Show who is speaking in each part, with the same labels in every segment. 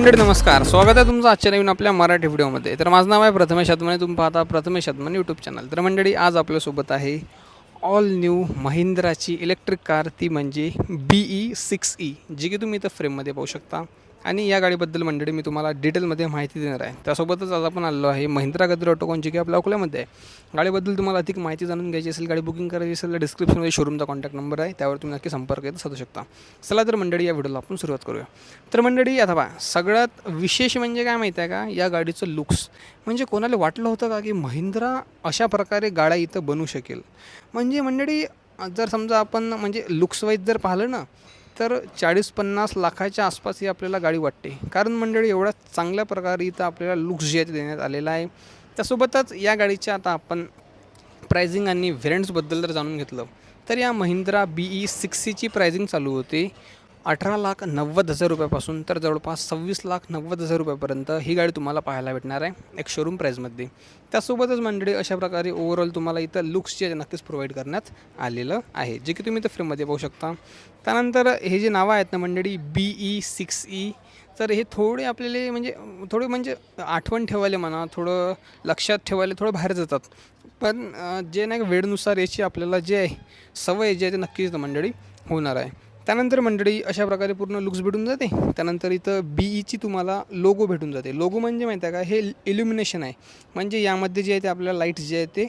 Speaker 1: मंडळी नमस्कार. स्वागत आहे तुमचं आजच्या नवीन आपल्या मराठी व्हिडिओमध्ये. तर माझं नाव आहे प्रथमेश आत्मने तुम्ही पाहता प्रथमेश अदमान यूट्यूब चॅनल तर मंडळी आज आपल्यासोबत आहे ऑल न्यू महिंद्राची इलेक्ट्रिक कार ती म्हणजे बी ई सिक्स ई जी की तुम्ही इथं फ्रेममध्ये पाहू शकता. आणि या गाडीबद्दल मंडळी मी तुम्हाला डिटेलमध्ये माहिती देणार आहे. त्यासोबतच आज आपण आलो आहे महिंद्रा गद्र ऑटोकॉन जी की आपल्या अकोल्यामध्ये. आहे गाडीबद्दल तुम्हाला अधिक माहिती जाणून घ्यायची असेल गाडी बुकिंग करायची असेल तर डिस्क्रिप्शनमध्ये शोरूमचा कॉन्टॅक्ट नंबर आहे. त्यावर तुम्ही नक्की संपर्क येत साधू शकता. चला तर मंडळी या व्हिडिओला आपण सुरुवात करूया. तर मंडळी आता पहा सगळ्यात विशेष म्हणजे काय माहिती आहे का? या गाडीचं लुक्स म्हणजे कोणाला वाटलं होतं का की महिंद्रा अशा प्रकारे गाड्या इथं बनू शकेल? म्हणजे मंडळी जर समजा आपण म्हणजे लुक्स वाईज जर पाहिलं ना तर चाळीस पन्नास लाखाच्या आसपास ही आपल्याला गाडी वाटते. कारण मंडळी एवढ्या चांगल्या प्रकारे इथं आपल्याला लुक्स जे आहे ते देण्यात आलेला आहे. त्यासोबतच या गाडीच्या आता आपण प्रायझिंग आणि व्हेरियंट्सबद्दल जर जाणून घेतलं तर या महिंद्रा बी ई सिक्स सीची प्रायझिंग चालू होते. अठरा लाख नव्वद हजार रुपयापासून तर जवळपास सव्वीस लाख नव्वद हजार रुपयापर्यंत ही गाडी तुम्हाला पाहायला भेटणार आहे एक शोरूम प्राईजमध्ये त्यासोबतच मंडळी अशा प्रकारे ओव्हरऑल तुम्हाला इथं लुक्सचे नक्कीच प्रोव्हाइड करण्यात आलेलं आहे जे की तुम्ही इथं फ्रेममध्ये पाहू शकता. त्यानंतर हे जे नावं आहेत ना मंडळी बी ई सिक्स ई तर हे थोडे आपल्याला म्हणजे थोडे म्हणजे आठवण ठेवायला म्हणा थोडं लक्षात ठेवायला थोडं बाहेर जातात. पण जे नाही का वेळेनुसार याची आपल्याला जे आहे सवय जे आहे ते नक्कीच मंडळी होणार आहे. त्यानंतर मंडळी अशा प्रकारे पूर्ण लुक्स भेटून जाते. त्यानंतर इथं बी ईची तुम्हाला लोगो भेटून जाते. लोगो म्हणजे माहिती आहे का? हे इल्युमिनेशन आहे. म्हणजे यामध्ये जे आहे ते आपल्याला लाईट्स जे आहे ते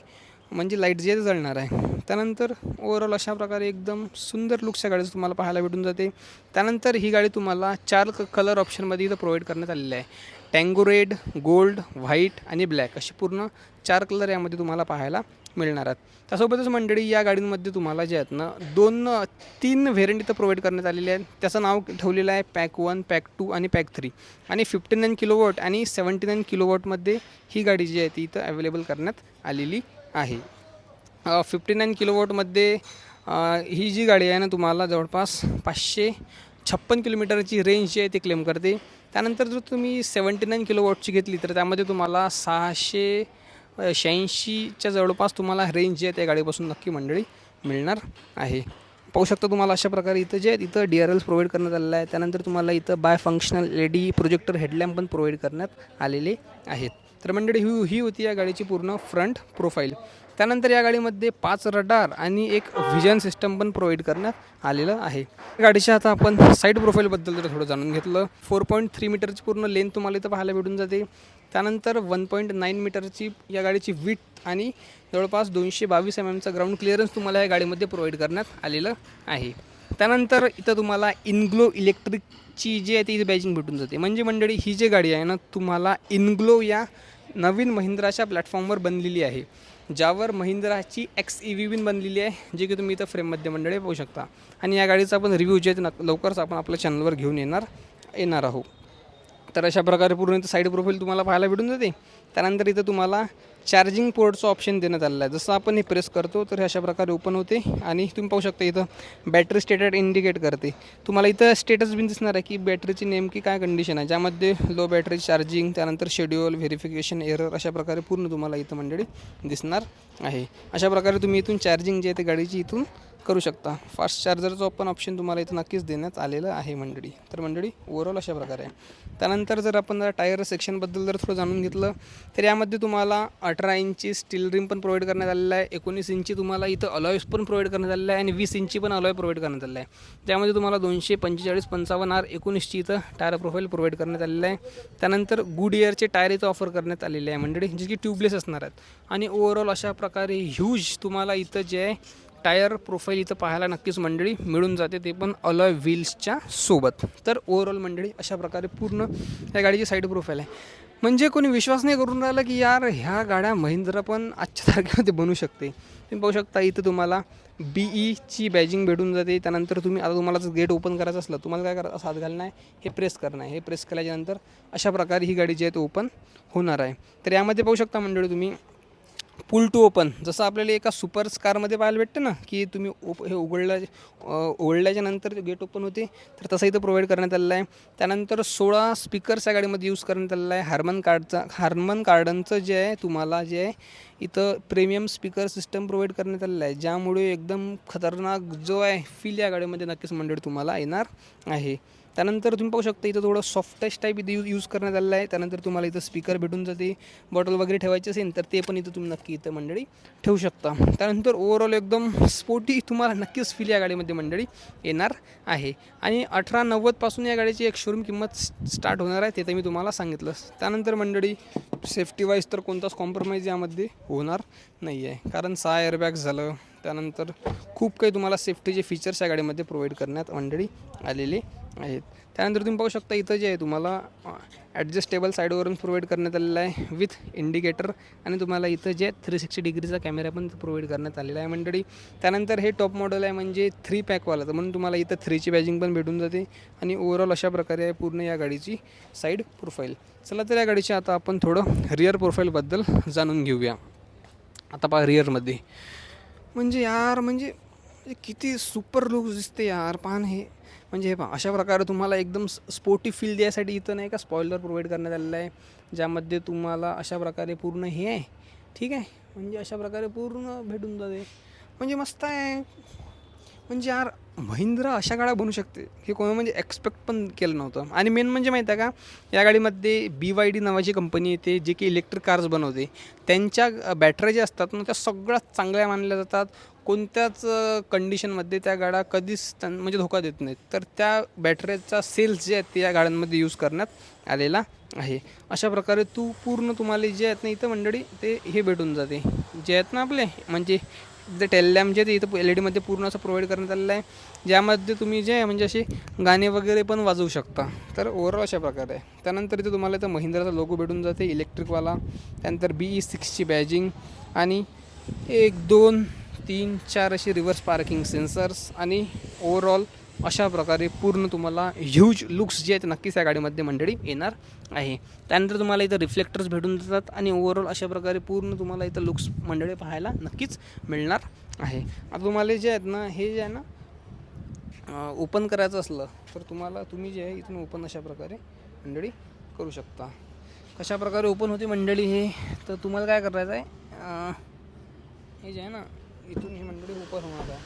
Speaker 1: म्हणजे लाइट जे आहे ते जळणार आहे. त्यानंतर ओवरऑल अशा प्रकारे एकदम सुंदर लुक्स या गाडीचं तुम्हाला पाहायला भेटून जाते. त्यानंतर ही गाडी तुम्हाला चार क कलर ऑप्शनमध्ये इथं प्रोव्हाइड करण्यात आलेली आहे. टँगो रेड गोल्ड व्हाईट आणि ब्लॅक अशी पूर्ण चार कलर यामध्ये तुम्हाला पाहायला मिळणार आहेत. त्यासोबतच मंडळी या गाडींमध्ये तुम्हाला जे आहेत ना दोन तीन व्हेरियंट इथं प्रोव्हाइड करण्यात आलेले आहेत. त्याचं नाव ठेवलेलं आहे पॅक वन पॅक टू आणि पॅक थ्री आणि फिफ्टी नाईन किलोवॉट आणि सेवन्टी नाईन किलोवॉटमध्ये ही गाडी जी आहे ती इथं अवेलेबल करण्यात आलेली आहे. फिफ्टी नाईन किलोवॉटमध्ये ही जी गाडी आहे ना तुम्हाला जवळपास पाचशे छप्पन किलोमीटरची रेंज जी आहे ती क्लेम करते. त्यानंतर जर तुम्ही सेवन्टी नाईन किलोवॉटची घेतली तर त्यामध्ये तुम्हाला सहाशे शहाऐंशीच्या जवळपास तुम्हाला रेंज जी आहे त्या गाडीपासून नक्की मंडळी मिळणार आहे. पाहू शकता तुम्हाला अशा प्रकारे इथं जे आहेत इथं डी आर एल्स प्रोव्हाइड करण्यात आलेलं आहे त्यानंतर तुम्हाला इथं bi functional L D projector headlamp पण प्रोव्हाइड करण्यात आलेले आहेत. तर मंडळी ही ही होती या गाडीची पूर्ण फ्रंट प्रोफाईल त्यानंतर या गाडीमध्ये पाच रडार आणि एक व्हिजन सिस्टम पण प्रोव्हाइड करण्यात आलेलं आहे. गाडीच्या आता आपण साईड प्रोफाईलबद्दल जर थोडं जाणून घेतलं. फोर पॉईंट थ्री मीटरची पूर्ण लेंथ तुम्हाला इथं पाहायला भेटून जाते. त्यानंतर वन पॉईंट नाईन मीटरची या गाडीची विथ आणि जवळपास दोनशे बावीस एम एमचा ग्राउंड क्लिअरन्स तुम्हाला या गाडीमध्ये प्रोव्हाइड करण्यात आलेलं आहे. त्यानंतर इथं तुम्हाला इनग्लो इलेक्ट्रिकची जी आहे ती बॅजिंग भेटून जाते. म्हणजे मंडळी ही जी गाडी आहे ना तुम्हाला इनग्लो या नवीन महिंद्राच्या प्लॅटफॉर्मवर बनलेली आहे. ज्यावर महिंद्राची एक्स ई व्ही विन बनलेली आहे जे की तुम्ही इथं फ्रेममध्ये मंडळी पाहू शकता. आणि या गाडीचा आपण रिव्ह्यू जे आहे ते लवकरच आपण आपल्या चॅनलवर घेऊन येणार येणार आहोत. तर अशा प्रकारे पूर्ण इथं साईड प्रोफाईल तुम्हाला पाहायला भेटून जाते. त्यानंतर इथं तुम्हाला चार्जिंग पोर्टचं ऑप्शन देण्यात आलेलं आहे. जसं आपण हे प्रेस करतो तर हे अशा प्रकारे ओपन होते आणि तुम्ही पाहू शकता इथं बॅटरी स्टेटस इंडिकेट करते. तुम्हाला इथं स्टेटस बिन दिसणार आहे की बॅटरीची नेमकी काय कंडिशन आहे ज्यामध्ये लो बॅटरी चार्जिंग त्यानंतर शेड्यूल व्हेरिफिकेशन एरर अशा प्रकारे पूर्ण तुम्हाला इथं मंडळी दिसणार आहे. अशा प्रकारे तुम्ही इथून चार्जिंग जे आहे ते गाडीची इथून करू शकता. फास्ट चार्जरचं पण ऑप्शन तुम्हाला इथं नक्कीच देण्यात आलेलं आहे मंडळी. तर मंडळी ओव्हरऑल अशा प्रकारे. आहे त्यानंतर जर आपण जर टायर सेक्शनबद्दल जर थोडं जाणून घेतलं तर यामध्ये तुम्हाला अठरा इंची स्टील रिम पण प्रोव्हाइड करण्यात आलेलं आहे. एकोणीस इंची तुम्हाला इथं अलॉयस पण प्रोव्हाइड करण्यात आलेलं आहे आणि वीस इंची पण अलॉय प्रोव्हाइड करण्यात आलेलं आहे. त्यामध्ये तुम्हाला दोनशे पंचेचाळीस पंचावन्न आर एकोणीसची इथं टायर प्रोफाईल प्रोव्हाइड करण्यात आलेलं आहे. त्यानंतर गुड इयरचे टायर इथं ऑफर करण्यात आलेले आहे मंडळी जे की ट्यूबलेस असणार आहेत. आणि ओव्हरऑल अशा प्रकारे ह्यूज तुम्हाला इथं जे आहे टायर प्रोफाईल इथं पाहायला नक्कीच मंडळी मिळून जाते ते पण अलॉय व्हील्सच्या सोबत. तर ओव्हरऑल मंडळी अशा प्रकारे पूर्ण या गाडीची साईड प्रोफाईल आहे. म्हणजे कोणी विश्वास नाही करून राहिला की यार ह्या गाड्या महिंद्रा पण आजच्या तारखेमध्ये बनू शकते. तुम्ही पाहू शकता इथं तुम्हाला बी ईची बॅजिंग भेटून जाते. त्यानंतर तुम्ही आता तुम्हाला जर गेट ओपन करायचं असलं तुम्हाला काय करायचं? हात घालणं आहे हे प्रेस करणं आहे. हे प्रेस केल्याच्यानंतर अशा प्रकारे ही गाडी जी आहे ती ओपन होणार आहे. तर यामध्ये पाहू शकता मंडळी तुम्ही पुल टू ओपन. जसं आपल्याला एका सुपर कारमध्ये पाहायला भेटतं ना की तुम्ही ओप हे उघडल्या उघडल्याच्या नंतर गेट ओपन होते तर तसं इथं प्रोव्हाइड करण्यात आलेलं आहे. त्यानंतर सोळा स्पीकर्स या गाडीमध्ये यूज करण्यात आलेला आहे. हार्मन कार्डचा हार्मन कार्डनचं जे आहे तुम्हाला जे आहे इथं प्रीमियम स्पीकर सिस्टम प्रोव्हाइड करण्यात आलेलं आहे. ज्यामुळे एकदम खतरनाक जो आहे फील या गाडीमध्ये नक्कीच मंडळी तुम्हाला येणार आहे. त्यानंतर तुम्ही पाहू शकता इथं थोडं सॉफ्टेस्ट टाईप इथे यूज यूज करण्यात आलेलं आहे. त्यानंतर तुम्हाला इथं स्पीकर भेटून जाते. बॉटल वगैरे ठेवायची असेल तर ते पण इथं तुम्ही नक्की इथं मंडळी ठेवू शकता. त्यानंतर ओव्हरऑल एकदम स्पोर्टी तुम्हाला नक्कीच फील या गाडीमध्ये मंडळी येणार आहे. आणि अठरा नव्वदपासून या गाडीची एक शोरूम किंमत स्टार्ट होणार आहे ते तर मी तुम्हाला सांगितलं. त्यानंतर मंडळी सेफ्टी वाईज तर कोणताच कॉम्प्रोमाइज यामध्ये होणार नाही आहे कारण सहा एअरबॅग झालं. त्यानंतर खूप काही तुम्हाला सेफ्टीचे फीचर्स या गाडीमध्ये प्रोव्हाइड करण्यात मंडळी आलेले आहेत. त्यानंतर तुम्ही पाहू शकता इथं जे आहे तुम्हाला ॲडजस्टेबल साईडवरून प्रोव्हाइड करण्यात आलेलं आहे विथ इंडिकेटर आणि तुम्हाला इथं जे थ्री सिक्स्टी डिग्रीचा कॅमेरा पण प्रोव्हाइड करण्यात आलेला आहे मंडळी. त्यानंतर हे टॉप मॉडेल आहे म्हणजे थ्री पॅकवाला तर म्हणून तुम्हाला इथं थ्रीची बॅजिंग पण भेटून जाते. आणि ओव्हरऑल अशा प्रकारे आहे पूर्ण या गाडीची साईड प्रोफाईल चला तर या गाडीची आता आपण थोडं रिअर प्रोफाईलबद्दल जाणून घेऊया. आता पहा रिअरमध्ये म्हणजे यार म्हणजे म्हणजे किती सुपर लुक दिसते यार. पान हे. म्हणजे हे पहा अशा प्रकारे तुम्हाला एकदम स्पोर्टी फील द्यायसाठी इथं नाही का स्पॉइलर प्रोव्हाइड करण्यात आलेलं आहे ज्यामध्ये तुम्हाला अशा प्रकारे पूर्ण हे आहे ठीक आहे? म्हणजे अशा प्रकारे पूर्ण भेटून जाते. म्हणजे मस्त आहे. म्हणजे यार महिंद्रा अशा गाड्या बनू शकते हे कोणी म्हणजे एक्सपेक्ट पण केलं नव्हतं. आणि मेन म्हणजे माहीत आहे का या गाडीमध्ये बी वाय डी नावाची कंपनी येते जे की इलेक्ट्रिक कार्स बनवते. त्यांच्या बॅटऱ्या ज्या असतात ना त्या सगळ्यात चांगल्या मानल्या जातात. कोणत्याच कंडिशनमध्ये त्या गाड्या कधीच त्यां म्हणजे धोका देत नाहीत. तर त्या बॅटऱ्याचा सेल्स जे आहेत ते या गाड्यांमध्ये यूज करण्यात आलेला आहे. अशा प्रकारे तू पूर्ण तुम्हाला जे आहेत ना इथं मंडळी ते हे भेटून जाते. जे आहेत ना आपले म्हणजे जे टेललॅम्प जे ते इथं एल ई डीमध्ये पूर्ण असं प्रोव्हाइड करण्यात आलेलं आहे. ज्यामध्ये तुम्ही जे म्हणजे असे गाणे वगैरे पण वाजवू शकता. तर ओव्हरऑल अशा प्रकारे आहे. त्यानंतर इथे तुम्हाला इथं महिंद्राचा लोगो भेटून जाते इलेक्ट्रिकवाला त्यानंतर बी ई सिक्सची बॅजिंग आणि एक दोन तीन चार असे रिव्हर्स पार्किंग सेन्सर्स आणि ओव्हरऑल अशा प्रकारे पूर्ण तुम्हाला ह्यूज लुक्स जे आहेत नक्कीच या गाडीमध्ये मंडळी येणार आहे. त्यानंतर तुम्हाला इथं रिफ्लेक्टर्स भेटून जातात आणि ओव्हरऑल अशा प्रकारे पूर्ण तुम्हाला इथं लुक्स मंडळी पाहायला नक्कीच मिळणार आहे. आता तुम्हाला जे आहेत ना हे जे आहे ना ओपन करायचं असलं तर तुम्हाला तुम्ही जे आहे इथून ओपन अशा प्रकारे मंडळी करू शकता. कशा प्रकारे ओपन होते मंडळी हे तर तुम्हाला काय करायचं आहे हे जे आहे ना इथून ही मंडळी ऊपर होणार आहे.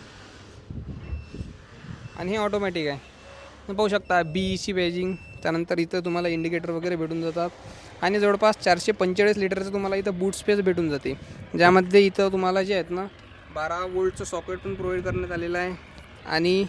Speaker 1: आणि हे ऑटोमॅटिक आहे. तुम्ही पाहू शकता बी सी बेजिंग त्यानंतर इथं तुम्हाला इंडिकेटर वगैरे भेटून जातात. आणि जवळपास चारशे पंचेचाळीस लिटरचं तुम्हाला इथं बूट स्पेस भेटून जाते. ज्यामध्ये इथं तुम्हाला जे आहेत ना बारा वोल्टचं सॉकेट पण प्रोव्हाइड करण्यात आलेलं आहे. आणि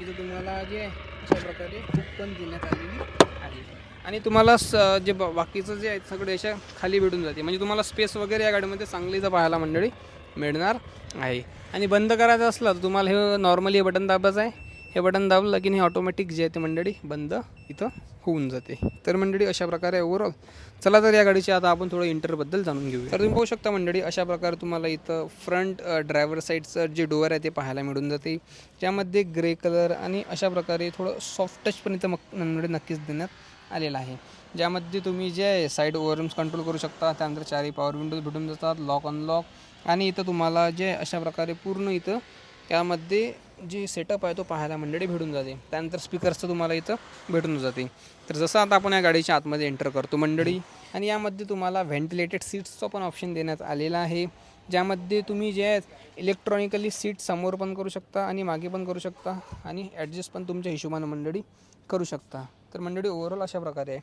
Speaker 1: इथं तुम्हाला जे आहे अशा प्रकारे हुक पण देण्यात आलेली आहे. आणि तुम्हाला स जे ब- बाकीचं जे आहे सगळं याच्या खाली भेटून जाते. म्हणजे तुम्हाला स्पेस वगैरे या गाडीमध्ये चांगली इथं पाहायला मंडळी मिळणार आहे. आणि बंद करायचं असलं तर तुम्हाला हे नॉर्मली हे बटन दाबायचं आहे. हे बटन दाबलं की हे ऑटोमॅटिक जे आहे ते मंडळी बंद इथं होऊन जाते. तर मंडळी अशा प्रकारे ओव्हरऑल चला तर या गाडीची आता आपण थोडं इंटरबद्दल जाणून घेऊया. तर तुम्ही पाहू शकता मंडळी अशा प्रकारे तुम्हाला इथं फ्रंट ड्रायव्हर साईडचं जे डोअर आहे ते पाहायला मिळून जाते. ज्यामध्ये ग्रे कलर आणि अशा प्रकारे थोडं सॉफ्ट टच पण इथं मग मंडळी नक्कीच देण्यात आलेलं आहे. ज्यामध्ये तुम्ही जे आहे साईड ओव्हरम्स कंट्रोल करू शकता त्यानंतर चारही पॉवर विंडोज भेटून जातात लॉक अनलॉक आणि इथं तुम्हाला जे अशा प्रकारे पूर्ण इथं त्यामध्ये जे सेटअप आहे तो पाहायला मंडळी भेटून जाते. त्यानंतर स्पीकर्सचं तुम्हाला इथं भेटून जाते. तर जसं आता आपण या गाडीच्या आतमध्ये एंटर करतो मंडळी आणि यामध्ये तुम्हाला व्हेंटिलेटेड सीट्सचा पण ऑप्शन देण्यात आलेला आहे. ज्यामध्ये तुम्ही जे आहेत इलेक्ट्रॉनिकली सीट समोर पण करू शकता आणि मागे पण करू शकता आणि ॲडजस्ट पण तुमच्या हिशोबानं मंडळी करू शकता. तर मंडळी ओव्हरऑल अशा प्रकारे आहे.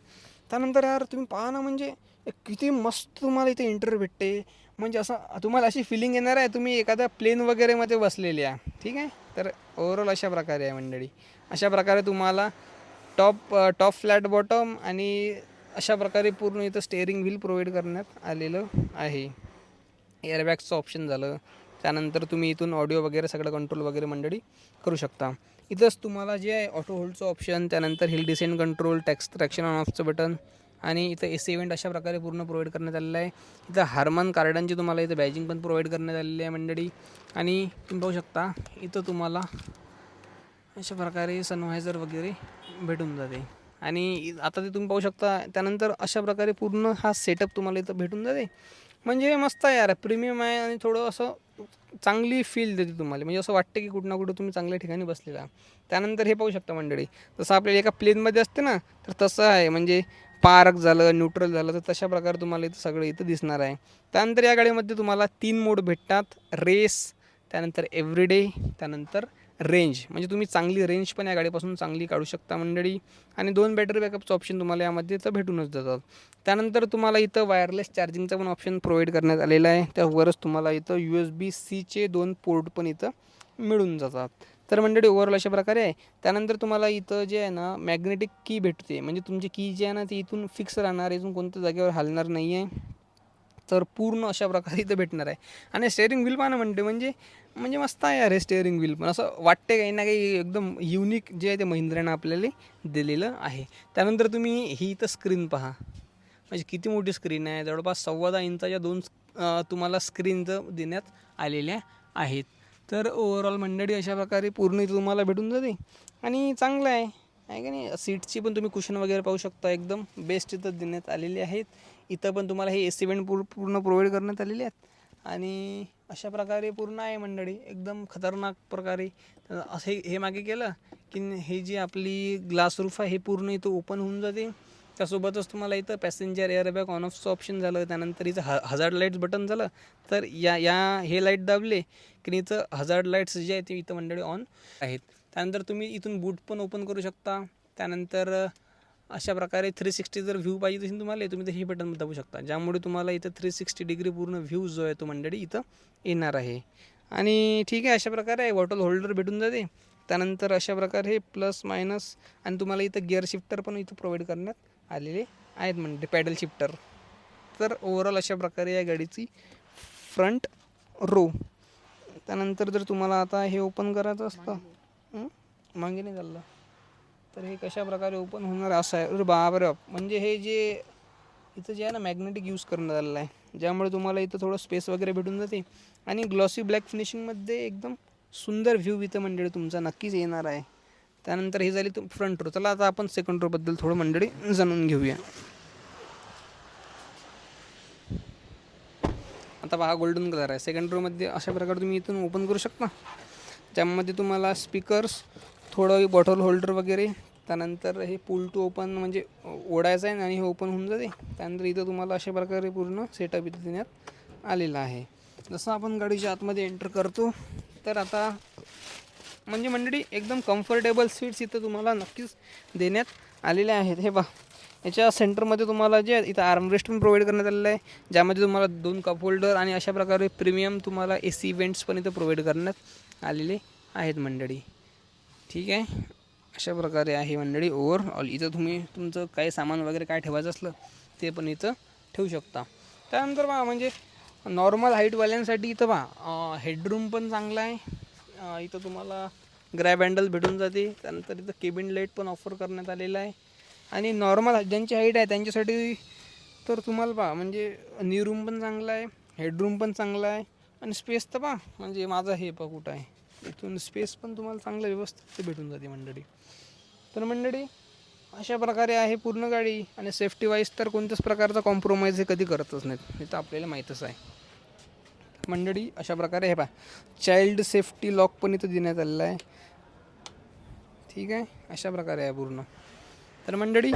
Speaker 1: त्यानंतर यार तुम्ही पाहा ना म्हणजे किती मस्त तुम्हाला इथे इंटरव्ह्यू भेटते. म्हणजे असं तुम्हाला अशी फिलिंग येणार आहे तुम्ही एखाद्या प्लेन वगैरेमध्ये बसलेले आहे. ठीक आहे? तर ओवरऑल अशा प्रकारे आहे मंडळी. अशा प्रकारे तुम्हाला टॉप टॉप फ्लॅट बॉटम आणि अशा प्रकारे पूर्ण इथं स्टेअरिंग व्हील प्रोव्हाइड करण्यात आलेलं आहे. एअरबॅगचं ऑप्शन झालं. त्यानंतर तुम्ही इथून ऑडिओ वगैरे सगळं कंट्रोल वगैरे मंडळी करू शकता. इथंच तुम्हाला जे आहे ऑटो होल्डचं ऑप्शन त्यानंतर hill descent control tax traction on ऑफचं button आणि इथं ए सी इव्हेंट अशा प्रकारे पूर्ण प्रोव्हाइड करण्यात आलेलं आहे. इथं हार्मन कार्डांची तुम्हाला इथं बॅजिंग पण प्रोव्हाइड करण्यात आलेली आहे मंडळी. आणि तुम्ही पाहू शकता इथं तुम्हाला अशा प्रकारे सनवायझर वगैरे भेटून जाते. आणि आता ते तुम्ही पाहू शकता त्यानंतर अशा प्रकारे पूर्ण हा सेटअप तुम्हाला इथं भेटून जाते. म्हणजे मस्त आहे यार प्रीमियम आहे आणि थोडं असं चांगली फील देते तुम्हाला. म्हणजे असं वाटतं की कुठं ना कुठं तुम्ही चांगल्या ठिकाणी बसलेला. त्यानंतर हे पाहू शकता मंडळी जसं आपल्याला एका प्लेनमध्ये असते ना तर तसं आहे. म्हणजे पार्क झालं न्यूट्रल झालं तर तशा प्रकारे तुम्हाला इथं सगळं इथं दिसणार आहे. त्यानंतर या गाडीमध्ये तुम्हाला तीन मोड भेटतात. रेस त्यानंतर एव्हरीडे त्यानंतर रेंज म्हणजे तुम्ही चांगली रेंज पण या गाडीपासून चांगली काढू शकता मंडळी. आणि दोन बॅटरी बॅकअपचं ऑप्शन तुम्हाला यामध्ये इथं भेटूनच जातात. त्यानंतर तुम्हाला इथं वायरलेस चार्जिंगचा पण ऑप्शन प्रोव्हाइड करण्यात आलेला आहे. त्यावरच तुम्हाला इथं यू एस बी सीचे दोन पोर्ट पण इथं मिळून जातात. तर मंडळी ओव्हरऑल अशा प्रकारे आहे. त्यानंतर तुम्हाला इथं जे आहे ना मॅग्नेटिक की भेटते. म्हणजे तुमची की जी आहे ना ती इथून फिक्स राहणार इथून कोणत्या जागेवर हलणार नाही आहे तर पूर्ण अशा प्रकारे इथं भेटणार आहे. आणि स्टेअरिंग व्हील पण म्हणते म्हणजे म्हणजे मस्त आहे यार हे स्टेअरिंग व्हील पण असं वाटते काही ना काही एकदम युनिक जे आहे ते महिंद्रानं आपल्याला दिलेलं आहे. त्यानंतर तुम्ही ही इथं स्क्रीन पहा. म्हणजे किती मोठी स्क्रीन आहे. जवळपास सव्वा दहा इंचाच्या दोन तुम्हाला स्क्रीन देण्यात आलेल्या आहेत. तर ओवरऑल मंडळी अशा प्रकारे पूर्ण इथं तुम्हाला भेटून जाते. आणि चांगलं आहे. आहे का नाही? सीटची पण तुम्ही कुशन वगैरे पाहू शकता. एकदम बेस्ट इथं देण्यात आलेले आहेत. इथं पण तुम्हाला हे ए सी वेंट पूर पूर्ण प्रोव्हाइड करण्यात आलेले आहेत. आणि अशा प्रकारे पूर्ण आहे मंडळी. एकदम खतरनाक प्रकारे. असे हे हे मागे केलं की हे जी आपली ग्लास रूफ आहे हे पूर्ण इथं ओपन होऊन जाते. त्यासोबतच तुम्हाला इथं पॅसेंजर एअरबॅग ऑन ऑफचं ऑप्शन झालं. त्यानंतर इथं ह हजार्ड लाईट्स बटन झालं. तर या या हे लाइट दाबले की इथं हजार्ड लाईट्स जे आहेत ते इथं मंडळी ऑन आहेत. त्यानंतर तुम्ही इथून बूट पण ओपन करू शकता. त्यानंतर अशा प्रकारे थ्री सिक्स्टी जर व्ह्यू पाहिजे असेल तुम्हाला तुम्ही तर हे बटन दाबू शकता. ज्यामुळे तुम्हाला इथं थ्री सिक्स्टी डिग्री पूर्ण व्ह्यू जो आहे तो मंडळी इथं येणार आहे. आणि ठीक आहे अशा प्रकारे बॉटल होल्डर भेटून जाते. त्यानंतर अशा प्रकारे प्लस मायनस आणि तुम्हाला इथं गिअर शिफ्टर पण इथं प्रोव्हाइड करण्यात आलेले आहेत म्हणजे पॅडल शिफ्टर तर ओव्हरऑल अशा प्रकारे या गाडीची फ्रंट रो त्यानंतर जर तुम्हाला आता हे ओपन करायचं असतं? मागे. नाही चाललं तर हे कशा प्रकारे ओपन होणार असं आहे. अरे बाप. म्हणजे हे जे इथं जे आहे ना मॅग्नेटिक यूज करण्यात आलेलं आहे. ज्यामुळे तुम्हाला इथं थोडं स्पेस वगैरे भेटून जाते. आणि ग्लॉसी ब्लॅक फिनिशिंगमध्ये एकदम सुंदर व्ह्यू इथं मंडळी तुमचा नक्कीच येणार आहे. त्यानंतर ही झाली फ्रंट रो चला आता आपण सेकंड रोबद्दल थोडं मंडळी जाणून घेऊया. आता पहा गोल्डन कलर आहे. सेकंड रोमध्ये अशा प्रकारे तुम्ही इथून ओपन करू शकता. त्यामध्ये तुम्हाला स्पीकर्स थोडं बॉटल होल्डर वगैरे त्यानंतर हे पूल टू ओपन म्हणजे ओढायचं आहे आणि हे ओपन होऊन जाते. त्यानंतर इथं तुम्हाला अशा प्रकारे पूर्ण सेटअप इथं देण्यात आलेला आहे. जसं आपण गाडीच्या आतमध्ये एंटर करतो तर आता म्हणजे मंडळी एकदम कम्फर्टेबल सीट्स इथं तुम्हाला नक्कीच देण्यात आलेल्या आहेत. हे पहा याच्या सेंटरमध्ये तुम्हाला जे इथं आर्मरेस्ट पण प्रोव्हाइड करण्यात आलेलं आहे ज्यामध्ये तुम्हाला दोन कप होल्डर आणि अशा प्रकारे प्रीमियम तुम्हाला ए सी इव्हेंट्स पण इथं प्रोव्हाइड करण्यात आलेले आहेत मंडळी. ठीक आहे? अशा प्रकारे आहे मंडळी ओव्हरऑल इथं तुम्ही तुमचं काही सामान वगैरे काय ठेवायचं असलं ते पण इथं ठेवू शकता. त्यानंतर बा म्हणजे नॉर्मल हाईटवाल्यांसाठी इथं बा हेडरूम पण चांगला आहे. इथं तुम्हाला ग्रॅब हँडल भेटून जाते. त्यानंतर इथं केबिन लाइट पण ऑफर करण्यात आलेला आहे. आणि नॉर्मल ज्यांची हाईट आहे त्यांच्यासाठी तर तुम्हाला पहा म्हणजे नी रूम पण चांगला आहे हेडरूम पण चांगला आहे आणि स्पेस तर पहा म्हणजे माझा हे पहा कुठं आहे. इथून स्पेस पण तुम्हाला चांगलं व्यवस्थित भेटून जाते मंडळी. तर मंडळी अशा प्रकारे आहे पूर्ण गाडी. आणि सेफ्टी वाईज तर कोणत्याच प्रकारचा कॉम्प्रोमाइज हे कधी करतच नाहीत. हे तर आपल्याला माहीतच आहे. मंडळी अशा प्रकारे हे पहा. चाइल्ड सेफ्टी लॉक पण इथं देण्यात आलेलं आहे. ठीक आहे? अशा प्रकारे आहे पूर्ण. तर मंडळी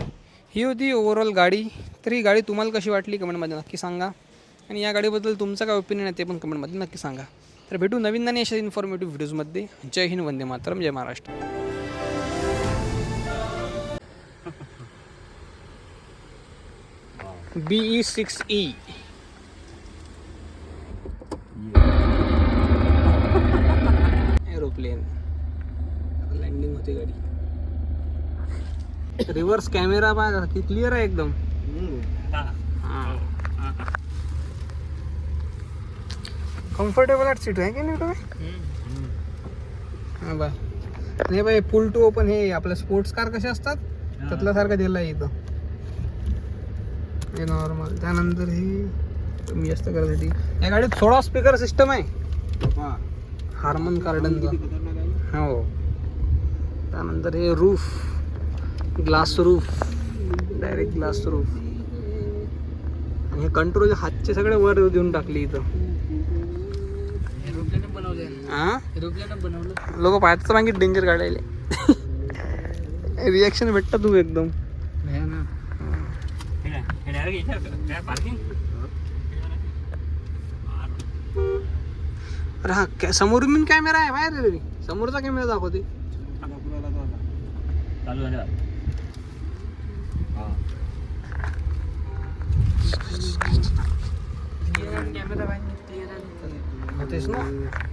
Speaker 1: ही होती ओवरऑल गाडी. तर ही गाडी तुम्हाला कशी वाटली कमेंटमध्ये नक्की सांगा. आणि या गाडीबद्दल तुमचं काय ओपिनियन आहे ते पण कमेंटमध्ये नक्की सांगा. तर भेटू नवीन आणि अशा इन्फॉर्मेटिव्ह व्हिडिओजमध्ये जय हिंद वंदे मातरम जय Maharashtra. B E six E reverse camera पाहा किती क्लिअर आहे एकदम. कम्फर्टेबल सीट आहे की नाही तुम्ही? हा बा नाही बाई पुल टू ओपन हे आपल्या स्पोर्ट्स कार कसे असतात? त्यातल्या सारखं दिलं इथं. हे नॉर्मल त्यानंतर ही कमी जास्त करायसाठी या गाडीत थोडा स्पीकर सिस्टम आहे. हार्मन कार्डनचा हो. त्यानंतर हे roof glass roof. Direct glass roof. आणि हे कंट्रोल हातचे सगळे वर देऊन टाकले इथं. लोक पाहतात मागे डेंजर काढायले. रिॲक्शन भेटतं तू एकदम. अरे हा समोर समोरून कॅमेरा आहे बाहेर रे. समोरचा कॅमेरा दाखवते.
Speaker 2: चालू झालं
Speaker 1: तेच ना